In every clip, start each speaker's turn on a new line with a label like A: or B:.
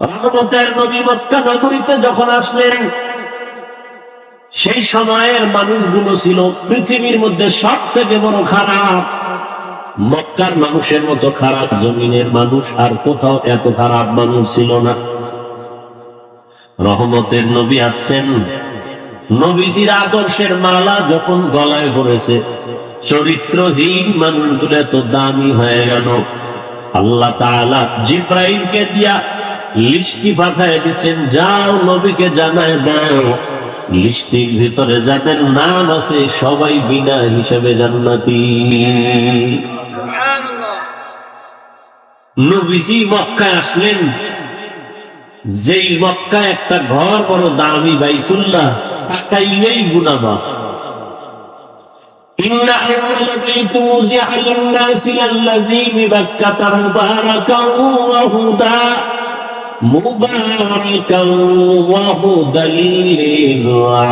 A: রহমতের নবী মক্কা নগরীতে যখন আসলেন, সেই সময়ের মানুষগুলো ছিল পৃথিবীর মধ্যে সব থেকে বড় খারাপ। মক্কার মানুষের মতো খারাপ জমিনের মানুষ আর কোথাও এত খারাপ মানুষ ছিল না। রহমতের নবী আসছেন। নবীজির আদর্শের মালা যখন গলায় পড়েছে, চরিত্রহীন মানুষগুলো এত দামি হয়ে গেল। আল্লাহ তাআলা জিব্রাইলকে দিয়া লিস্টি পাঠায় দিয়েছেন যাও নবীকে জানায় দাও লিস্টির ভিতরে যাদের নাম আছে সবাই বিনা হিসেবে জান্নাতি নবীজি মক্কায় আসলেন যেই মক্কা একটা ঘর বড় দামি বাইতুল্লাহ তাকাইলেই গুনামা إن أول بيت وزع للناس الذي ببكة مباركا وهدى مباركا وهدى للعالمين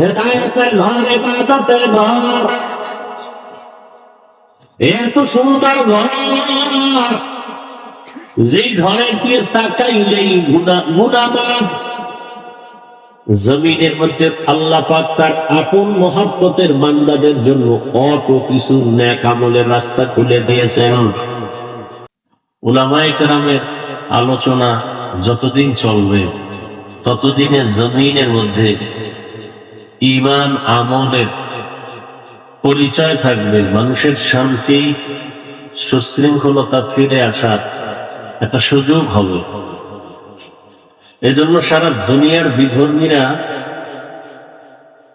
A: হেদায়তের ঘর এবাদতের ঘর এত সুন্দর ঘর যেই ঘরে দিয়ে তাকাইলেই গুণা গুণা মাফ জমিনের মধ্যে আল্লাহ পাক তার আপন মহাব্বতের বান্দাদের জন্য অত কিছু ন্যাক আমলের রাস্তা খুলে দিয়েছেন। উলামায়ে কেরামের আলোচনা যতদিন চলবে, ততদিনে জমিনের মধ্যে ইমান আমলের পরিচয় থাকবে, মানুষের শান্তি, সুশৃঙ্খলতা ফিরে আসার একটা সুযোগ হবে। এজন্য সারা দুনিয়ার বিধর্মীরা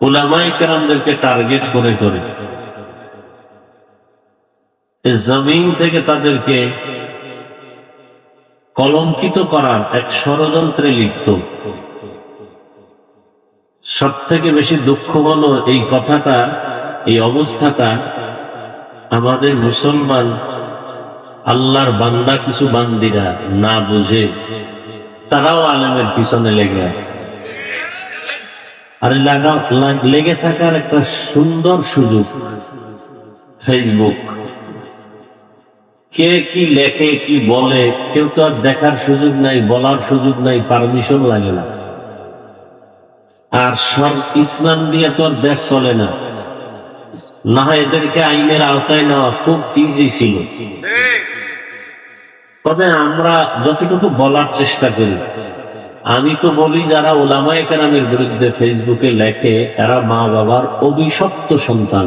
A: ওলামাই কেরামদেরকে টার্গেট করে করে জমিন থেকে তাদেরকে কলঙ্কিত করার এক ষড়যন্ত্রে লিপ্ত। সব থেকে বেশি দুঃখ হলো এই কথাটা, এই অবস্থাটা আমাদের মুসলমান আল্লাহর বান্দা কিছু বান্দিরা না বুঝে। তারাও আলেমের পিছনে লেগে আছে। আর লাগা, লেগে থাকার একটা সুন্দর সুযোগ। ফেসবুক কে কি লেখে, কি বলে, কেউ তো আর দেখার সুযোগ নাই, বলার সুযোগ নাই পারমিশন লাগে না। আর সব ইসলাম দিয়ে তো আর দেশ চলে না। না এদেরকে আইনের আওতায় নেওয়া খুব ইজি ছিল। তবে আমরা যতটুকু বলার চেষ্টা করি, আমি তো বলি যারা ওলামায় কেরামের বিরুদ্ধে ফেসবুকে লেখে, এরা মা বাবার অভিশপ্ত সন্তান।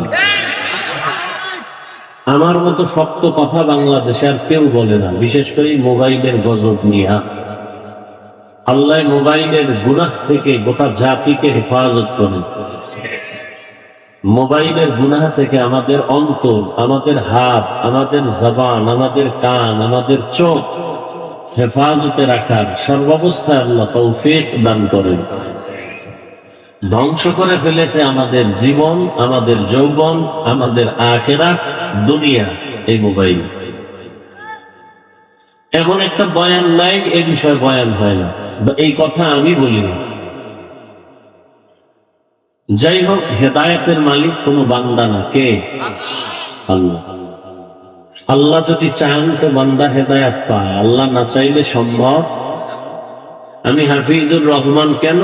A: আমার মতো শক্ত কথা বাংলাদেশে আর কেউ বলে না, বিশেষ করে মোবাইলের গজব নিয়ে। আল্লাহ মোবাইলের গুনাহ থেকে গোটা জাতিকে হেফাজত করেন। মোবাইলের গুনাহ থেকে আমাদের অন্তর, আমাদের হাত, আমাদের জবান, আমাদের কান, আমাদের চোখ হেফাজতে রাখার সর্বাবস্থায় আল্লাহ তৌফিক দান করেন। ধ্বংস করে ফেলেছে আমাদের জীবন, আমাদের যৌবন, আমাদের আখেরা দুনিয়া এই মোবাইল। এমন একটা বয়ান নাই, এ বিষয়ে বয়ান হয় না। এই কথা আমি বলি না। যাই হোক হেদায়তের মালিক কোনো বান্দা না, কে? আল্লাহ। আল্লাহ যদি চান তো বান্দা হেদায়াত পায়। আল্লাহ না চাইলে সম্ভব? আমি হাফিজুর রহমান কেন?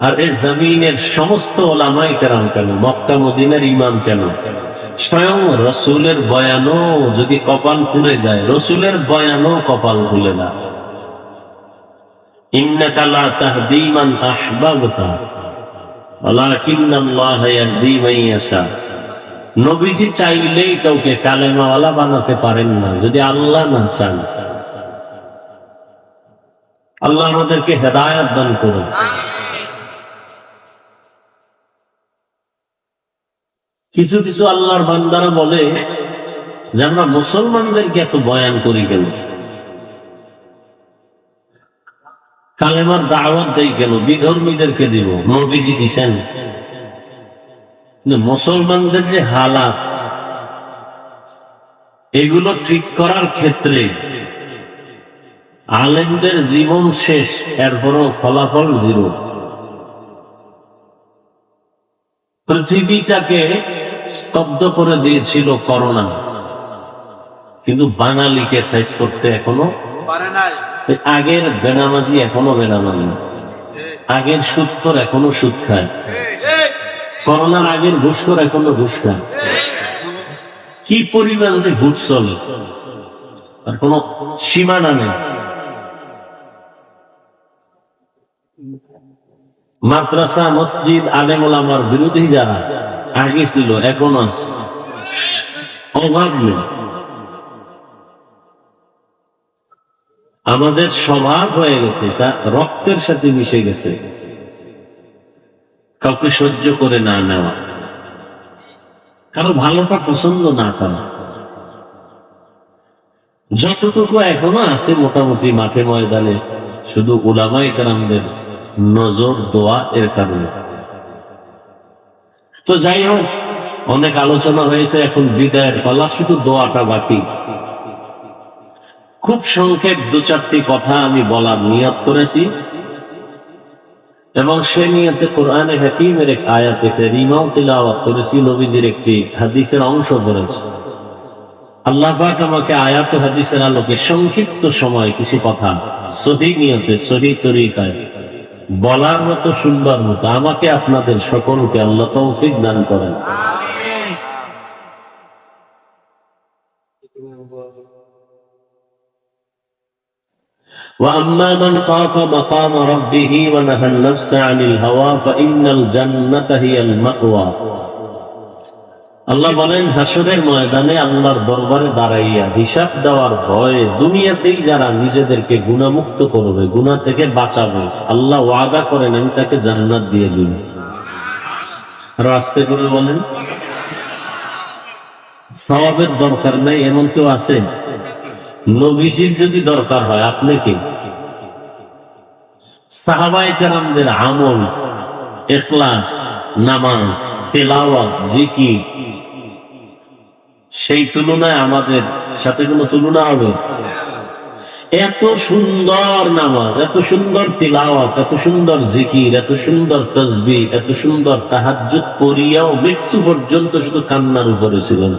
A: আর এই জমিনের সমস্ত ওলামাই কেরাম কেন? মক্কা, মদিনার ইমাম কেন? স্বয়ং রসুলের বয়ানও যদি কপাল খুলে যায়, রসুলের বয়ানও কপাল খুলে না। ইন্নাকালা তাহদিমান আহবাবতা। নবীজি চাইলেই কাউকে কালেমাওয়ালা বানাতে পারেন না, যদি আল্লাহ না চান। আল্লাহ আমাদেরকে হেদায়াত দান করুন। কিছু কিছু আল্লাহর বান্দারা বলে যে, আমরা মুসলমানদেরকে এত বয়ান করি কেন? কালেমার দাওয়াত দেই কেন? বিধর্মীদেরকে দিব। নবীজি দিছেন। মুসলমানদের যে হালাত, এগুলো ঠিক করার ক্ষেত্রে আলেমদের জীবন শেষ, এরপরও ফলাফল জিরো। পৃথিবীটাকে স্তব্ধ করে দিয়েছিল করোনা। কিন্তু বাঙালিকে সাইজ করতে এখনও
B: পারে নাই।
A: আগের বেনামাজি এখনও বেনামাজি। আগের সুৎখর এখনও সুদ করোনার আগের ঘুষখর এখনও ঘুষ খায় কি পরিমাণ যে ঘুষ চলে আর কোন সীমানা নেই। মাদ্রাসা, মসজিদ আলেমুল আমার বিরোধী যারা, আগে ছিল, এখন আছে। অভাব নেই। আমাদের স্বভাব হয়ে গেছে, তা রক্তের সাথে মিশে গেছে। কাউকে সহ্য করে না নেওয়া, কারও ভালোটা পছন্দ না করা। যতটুকু এখনও আছে মোটামুটি মাঠে ময়দানে, শুধু ওলামাই কারামদের নজর, দোয়া এর কারণে। তো যাই হোক, অনেক আলোচনা হয়েছে, এখন বিদায়ের পালা, শুধু দোয়াটা বাকি। খুব সংক্ষেপ দু চারটি কথা আমি বলার নিয়ত করেছি। এবং সে নিয়তে কোরআনে হাকিমের এক আয়াতে কারিমাও তিলাওয়াত করেছি, নবীজির একটি হাদিসের অংশ করেছি আল্লাহ আমাকে আয়াত হাদিসের আলোকে সংক্ষিপ্ত সময় কিছু কথা সহি নিয়তে, সহি তরিকায় বলার মতো, শুনবার মতো আমাকে আপনাদের সকলকে আল্লাহ তৌফিক দান করেন। وأما من خاف مقام ربه ونهى النفس عن الهوى فإن الجنة هي المأوى আল্লাহ বলেন হাসরের ময়দানে আল্লাহর দরবারে দাঁড়াইয়া হিসাব দেওয়ার ভয়ে দুনিয়াতেই যারা নিজেদেরকে গুণামুক্ত করবে গুণা থেকে বাঁচাবে আল্লাহ ওয়াদা করেন আমি তাকে জান্নাত দিয়ে দিব আরো আস্তে করে বলেন সওয়াবের দরকার নেই এমন কেউ আছে নবীজির যদি দরকার হয় আপনি কি সাহাবাই কেরামদের আমল, এখলাস, নামাজ, তেলাওয়াত, জিকির, সেই তুলনায় আমাদের সাথে কোনো তুলনা হবে এত সুন্দর নামাজ, এত সুন্দর তিলাওয়াত, এত সুন্দর জিকির, এত সুন্দর তসবি এত সুন্দর তাহাজ্জুদ পড়িয়াও মৃত্যু পর্যন্ত শুধু কান্নার উপরে ছিলেন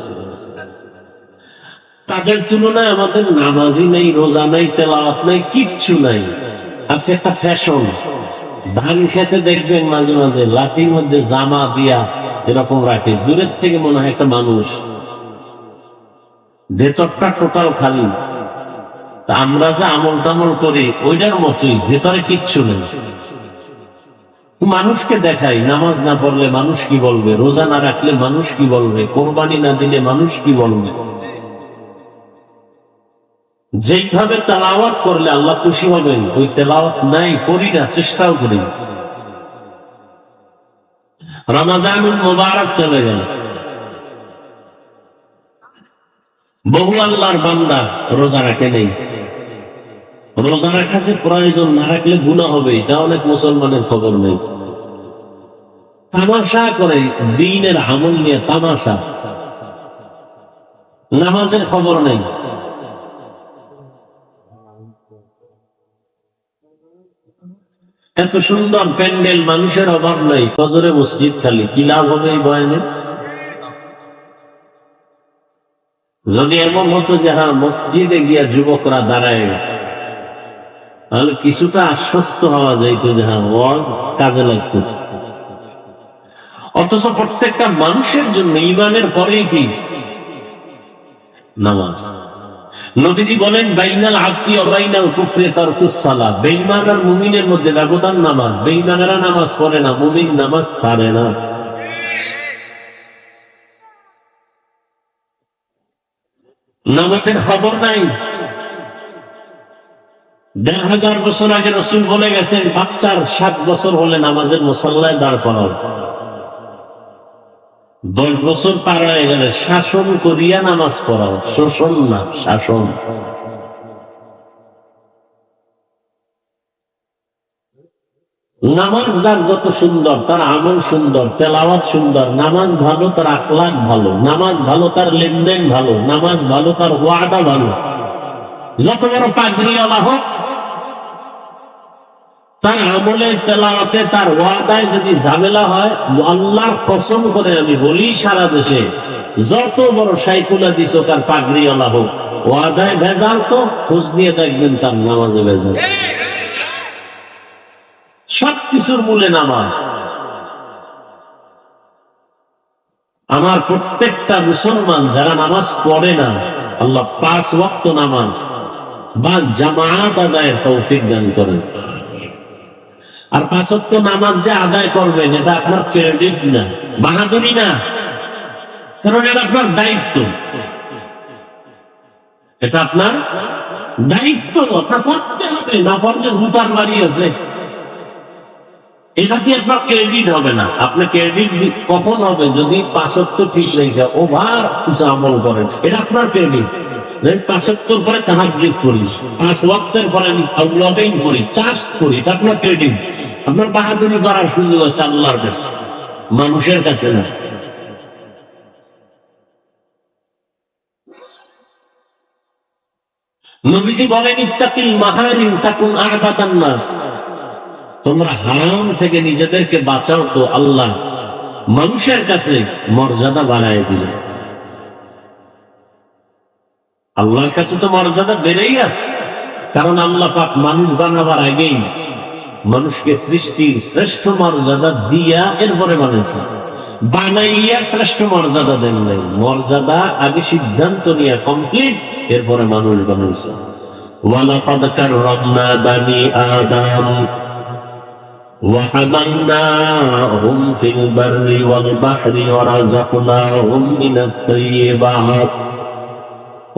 A: তাদের তুলনায় আমাদের নামাজি নেই, রোজা নেই, তেলাওয়াত নাই, কিচ্ছু নাই। আছে একটা ফ্যাশন ধান খেতে দেখবেন মাঝে মাঝে, লাঠির মধ্যে জামা দিয়া এরকম রাখে। দূরের থেকে মনে হয় একটা মানুষ। ভেতরটা টোটাল খালি। তা আমরা যে আমল টামল করি, ওইটার মতোই, ভেতরে কিচ্ছু নেই। মানুষকে দেখাই, নামাজ না পড়লে মানুষ কি বলবে? রোজা না রাখলে মানুষ কি বলবে? কোরবানি না দিলে মানুষ কি বলবে? যেইভাবে তেলাওয়াত করলে আল্লাহ খুশি হবেন, ওই তেলাওয়াত নাই, করি না, চেষ্টাও করি। রমাজানুল মোবারক চলে গেল। বহু আল্লাহর বান্দা রোজা রাখে নেই। রোজা রাখা যে প্রয়োজন না রাখলে গুণা হবে, এটা অনেক মুসলমানের খবর নেই। তামাশা করে দিনের আমল নিয়ে তামাশা। নামাজের খবর নেই। এত সুন্দর প্যান্ডেল, মানুষের অভাব নাই। ফজরে মসজিদ খালি, কি লাভ হবে এই বয়ানে? যদি এমন হতো যে হ্যাঁ মসজিদে গিয়া যুবকরা দাঁড়ায় গেছে, তাহলে কিছুটা আশ্বস্ত হওয়া যাইতো যে হ্যাঁ ওয়াজ কাজে লাগতেছে। অথচ প্রত্যেকটা মানুষের জন্য ইমানের পরেই কি? নামাজ। নবীজি বলেন, বাইনাল আব্দি অবাইনাল কুফরে তার কুসালা বেইমান আর মুমিনের মধ্যে ব্যবধান নামাজ। বেইমানেরা নামাজ পড়ে না, মুমিন নামাজ সারে না। নামাজের খবর নাই। দেড় হাজার বছর আগে রসুল বলে গেছেন, বাচ্চার সাত বছর হলে নামাজের মুসল্লায় দাঁড় করাও। দশ বছর পার হয়ে গেলে শাসন করিয়া নামাজ পড়াও। শোষণ না, শাসন। নামাজ যার যত সুন্দর, তার আমল সুন্দর, তেলাওয়াত সুন্দর, নামাজ ভালো, তার আখলাক ভালো, নামাজ ভালো, তার লেনদেন ভালো, নামাজ ভালো, তার ওয়াদা ভালো। যত বড় পাগড়িওয়ালা হোক তার তেলাওয়াতে তার ওয়াদায় যদি ঝামেলা হয় কসম করে আমি বলি সারা দেশে, যত বড় সাইকুলা তার পাগড়ি আলা হোক, ওয়াদায় ভেজাল তো, খোঁজ নিয়ে দেখবেন তার নামাজে ভেজাল। সব কিছুর মূলে নামাজ। আমার প্রত্যেকটা মুসলমান যারা নামাজ পড়ে না, আল্লাহ পাঁচ ওয়াক্ত নামাজ বা জামাত আদায়ের তৌফিক দান করেন। আর পাঁচ ওয়াক্ত নামাজ যে আদায় করবেন, এটা আপনার ক্রেডিট না, বাহাদুরি না। কারণ এটা আপনার দায়িত্ব। এটা আপনার দায়িত্ব, আপনার করতে হবে, না পড়লে জুতার বাড়ি আছে। এটা দিয়ে আপনার ক্রেডিট হবে না। আপনার ক্রেডিট কখন হবে? যদি পাঁচত্ব ঠিক রেখে ওভার কিছু আমল করেন, এটা আপনার ক্রেডিট পাঁচাত্তর পরে তাহাজ্জুদ করি, পাঁচ ওয়াক্তের পরে আমি করি চাষ করি, এটা আপনার ক্রেডিট আপনার বাহাদুরি করার সুযোগ আছে আল্লাহর কাছে, মানুষের কাছে না। নবীজি বলেন, ইত্তাকিল মাহারিম আহবাদান তোমরা হারাম থেকে নিজেদেরকে বাঁচাও তো আল্লাহ মানুষের কাছে মর্যাদা বাড়ায় দিল। আল্লাহর কাছে তো মর্যাদা বেড়েই আছে, কারণ আল্লাহ পাক মানুষ বানাবার আগেই মানুষকে সৃষ্টির শ্রেষ্ঠ মর্যাদা দিয়া এরপরে বানিয়েছে বানাইয়া শ্রেষ্ঠ মর্যাদা দেন নাই মর্যাদা আগে সিদ্ধান্ত নিয়ে কমপ্লিট এরপরে মানুষ বানিয়েছে ওয়ালাকাদ কাররামনা বানি আদম وحملناهم في البر والبحر ورزقناهم من الطيبات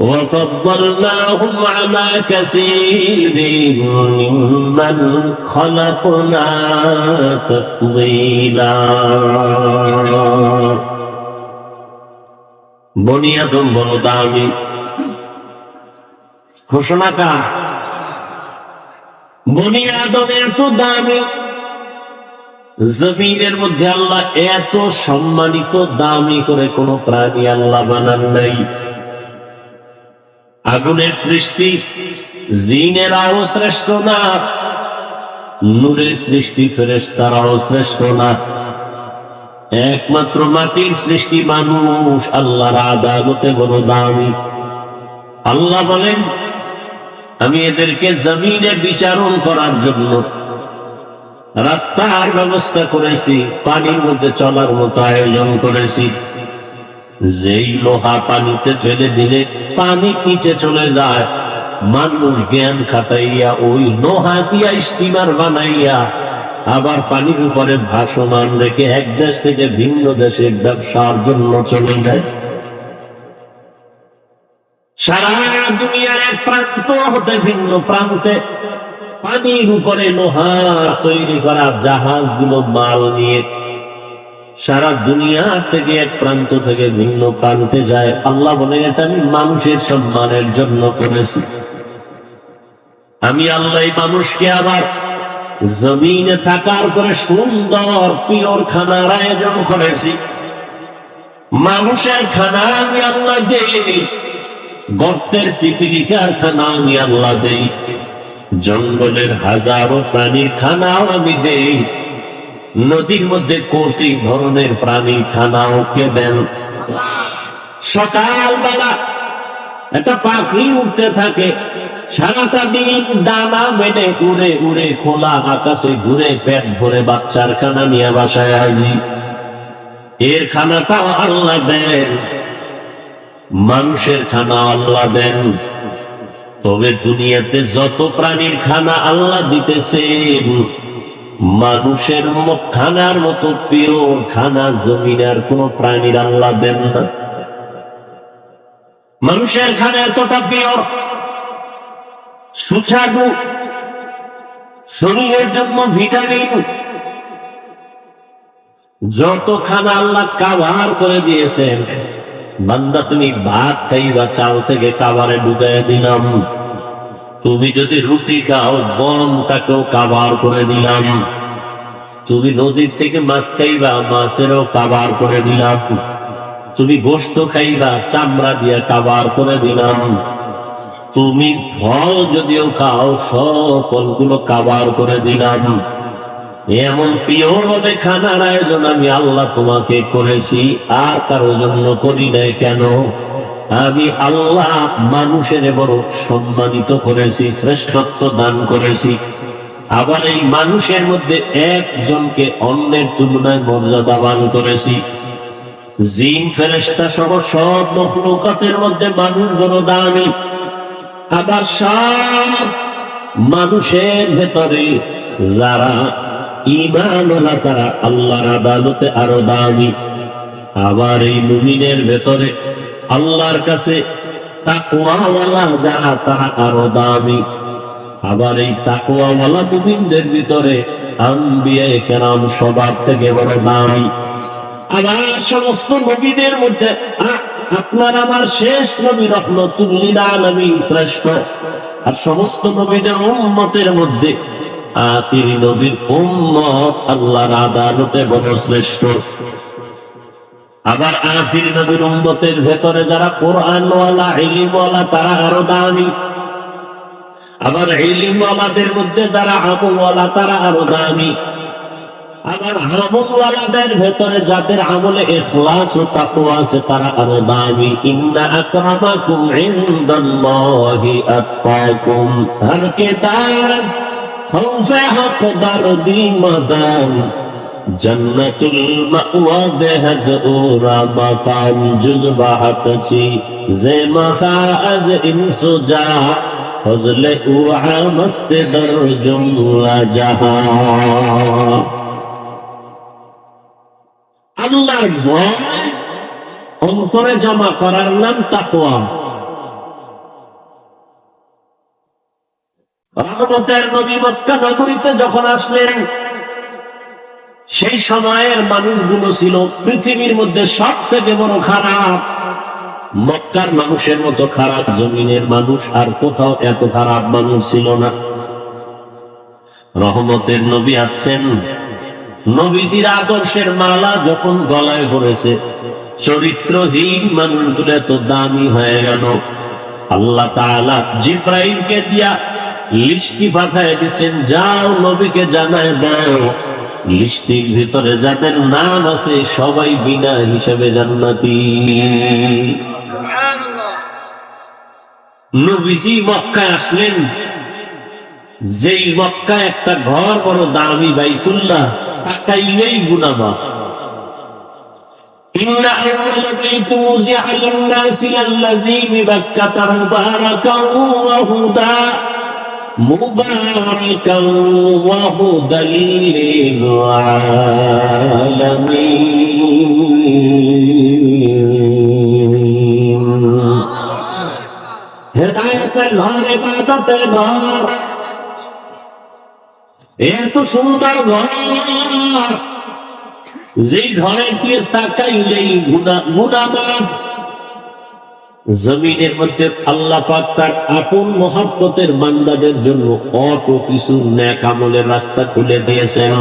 A: وفضلناهم على كثير ممن خلقنا تفضيلا বনিয়াদম বড় দামি ঘোষণা কার বনিয়াদম এত দামি জমিনের মধ্যে আল্লাহ এত সম্মানিত দামি করে কোন প্রাণী আল্লাহ বানান নাই আগুনের সৃষ্টি, জিনেরাও শ্রেষ্ঠ না, নূরের সৃষ্টি ফেরেস তারাও শ্রেষ্ঠ না। একমাত্র মাটির সৃষ্টি মানুষ, আল্লাহর আদালতে বড় দামি। আল্লাহ বলেন, আমি এদেরকে জমিনে বিচারণ করার জন্য রাস্তার ব্যবস্থা করেছি, পানির মধ্যে চলার মতো আয়োজন করেছি। যেই লোহা পানিতে ফেলে দিলে পানি নিচে চলে যায়। মানুষ জ্ঞান খাটাইয়া ওই লোহা দিয়া স্টিমার বানাইয়া আবার পানির উপরে ভাসমান রেখে এক দেশ থেকে ভিন্ন দেশে ব্যবসার জন্য চলে যায়। সারা দুনিয়ার এক প্রান্ত হতে ভিন্ন প্রান্তে পানির উপরে লোহা তৈরি করা জাহাজগুলো মাল নিয়ে সারা দুনিয়া থেকে এক প্রান্ত থেকে ভিন্ন প্রান্তে যায়। আল্লাহ বলে, এটা আমি মানুষের সম্মানের জন্য করেছি। আমি আল্লাহ মানুষকে আবার জমিনে থাকার পরে সুন্দর পিওর খানার আয়োজন করেছি। মানুষের খানা আমি আল্লাহ দেই, গর্তের পিপিলিকার খানা আমি আল্লাহ দেই, জঙ্গলের হাজারো প্রাণীর খানাও আমি দেই। নদীর মধ্যে কোটি ধরনের প্রাণী খানাও কে দেন সকালবেলা একটা পাখি উঠতে থাকে, সারাটা দিন দানা মেনে উড়ে উড়ে খোলা আকাশে ঘুরে পেট ভরে বাচ্চার খানা নিয়ে বাসায় হাজি এর খানাটাও আল্লাহ দেন, মানুষের খানা আল্লাহ দেন। তবে দুনিয়াতে যত প্রাণীর খানা আল্লাহ দিতেছেন মানুষের খানার মতো প্রিয় খানা জমিনার কোন প্রাণীর আল্লাহ দেন না। মানুষের খানা এতটা প্রিয়, সুস্বাদু, শরীরের জন্য ভিটামিন, যত খানা আল্লাহ কাভার করে দিয়েছেন, বান্দা তুমি ভাত খাইবা, চাল থেকে কাবারে ঢুকাই দিলাম। তুমি যদি রুটি খাও গমটাকেও কাবার করে দিলাম। তুমি নদীর থেকে মাছ খাইবা, মাছেরও কাবার করে দিলাম। তুমি গোস্ত খাইবা, চামড়া দিয়ে কাবার করে দিলাম। তুমি ফল যদিও খাও, সব ফলগুলো কাবার করে দিলাম। এমন হবে খানার আয়োজন আমি আল্লাহ তোমাকে করেছি, আর কারও জন্য করি নাই কেন? আমি আল্লাহ মানুষের বড় সম্মানিত করেছি, শ্রেষ্ঠত্ব দান করেছি। আবার এই মানুষের মধ্যে একজনকে অন্যের তুলনায় মর্যাদাবান করেছি। জিন ফেরেস্তা সহ সব মখলুকাতের মধ্যে মানুষ বড় দামি। আবার সব মানুষের ভেতরে যারা ইমান তারা আল্লাহর আদালতে আরও দামি। আবার এই মুমিনের ভেতরে আল্লাহর কাছে যারা, তারা আরও দামি। আবার এই তাকওয়াওয়ালা ভিতরে সবার থেকে বড় দামি। আবার সমস্ত নবীদের মধ্যে আপনার আমার শেষ নবী শ্রেষ্ঠ। আর সমস্ত নবীদের উম্মতের মধ্যে আখির নবীর উম্মত আল্লাহর আদালতে বড় শ্রেষ্ঠ। আবার আখির নবীর উম্মতের ভেতরে যারা কোরআনওয়ালা, ইলিমওয়ালা, তারা আরও দামি। আবার ইলিমওয়ালাদের মধ্যে যারা আমলওয়ালা, তারা আরও দামি। আবার আমলওয়ালাদের ভেতরে যাদের আমলে ইখলাস ও তাকওয়া আছে, তারা আরও দামি। ইন্না আকরামাকুম ইনদাল্লাহি আতকাকুম। হর কে দার খৌফে হক দার মাদান। জন্নতুল মাওয়া ওরা মস্ত দর জুমলা আল্লাহর ভয়, অন্তরে জমা করার নাম তাকওয়া। রহমতের নবী মক্কা নগরীতে যখন আসলেন সেই সময়ের মানুষগুলো ছিল পৃথিবীর মধ্যে সব থেকে বড় খারাপ। মক্কার মানুষের মতো খারাপ, জমিনের মানুষ, আর কোথাও এত খারাপ মানুষ ছিল না। রহমতের নবী আসছেন। নবীজির আদর্শের মালা যখন গলায় পড়েছে, চরিত্রহীন মানুষগুলো এত দামি হয়ে গেল। আল্লাহ তাআলা জিব্রাইলকে দিয়া লিস্টি পাঠায় দিয়েছেন, যাও নবীকে জানায় দাও। লিস্টির ভিতরে যাদের নাম আছে সবাই বিনা হিসাবে জান্নাতি নবীজি মক্কায় আসলেন যেই মক্কা একটা ঘর বড় দামি বাইতুল্লাহ তাকাইলেই গুনামা إن أول بيت وزع للناس للذي ببكة مباركا وهدى مباركا وهدى للعالمين হেদায়তের ঘর ইবাদতের ঘর এত সুন্দর ঘর যেই ঘরে দিয়ে তাকাইলেই গুণা গুণা মাফ জমিনের মধ্যে আল্লাহ পাক তার আপন মহাব্বতের বান্দাদের জন্য অত কিছু ন্যাক আমলের রাস্তা খুলে দিয়েছেন।